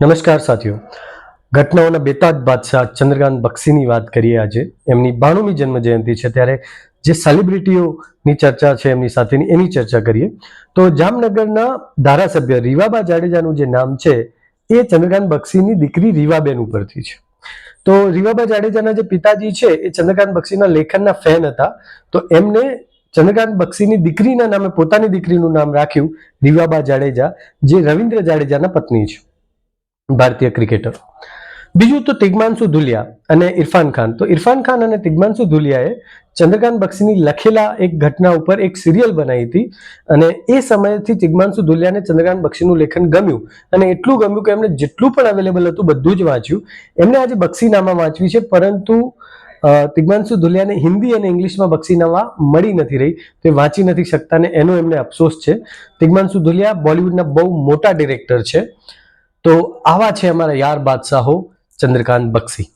નમસ્કાર સાથીઓ. ઘટનાઓના બેતાજ બાદશાહ ચંદ્રકાંત બક્ષીની વાત કરીએ આજે. એમની બાણુમી જન્મ જયંતિ છે. ત્યારે જે સેલિબ્રિટીઓની ચર્ચા છે એમની સાથેની એની ચર્ચા કરીએ. તો જામનગરના ધારાસભ્ય રીવાબા જાડેજાનું જે નામ છે, એ ચંદ્રકાંત બક્ષીની દીકરી રીવાબેન ઉપરથી છે. તો રીવાબા જાડેજાના જે પિતાજી છે, એ ચંદ્રકાંત બક્ષીના લેખનના ફેન હતા. તો એમને ચંદ્રકાંત બક્ષીની દીકરીના નામે પોતાની દીકરીનું નામ રાખ્યું રીવાબા જાડેજા, જે રવિન્દ્ર જાડેજાના પત્ની છે. ભારતીય ક્રિકેટર. બીજું તો તિગ્માનસુ ધુલિયા અને ઇરફાન ખાન. તો ઇરફાન ખાન અને તિગ્માનસુ ધુલિયાએ ચંદ્રકાંત બક્ષીની લખેલા એક ઘટના ઉપર એક સિરિયલ બનાવી હતી અને એ સમયથી તિગ્માનસુ ધુલિયાને ચંદ્રકાંત બક્ષીનું લેખન ગમ્યું અને એટલું ગમ્યું કે એમણે જેટલું પણ અવેલેબલ હતું બધું જ વાંચ્યું. એમણે આજે બક્ષીનામા વાંચવી છે પરંતુ અ, તિગ્માનસુ ધુલિયાને હિન્દી અને ઇંગ્લિશમાં બક્ષીનામા મળી નથી રહી. તે વાંચી નથી શકતા ને એનો એમને અફસોસ છે. તિગ્માનસુ ધુલિયા બોલિવૂડના બહુ મોટા ડિરેક્ટર છે. તો આવા છે અમારા યાર બાદશાહો ચંદ્રકાંત બક્ષી.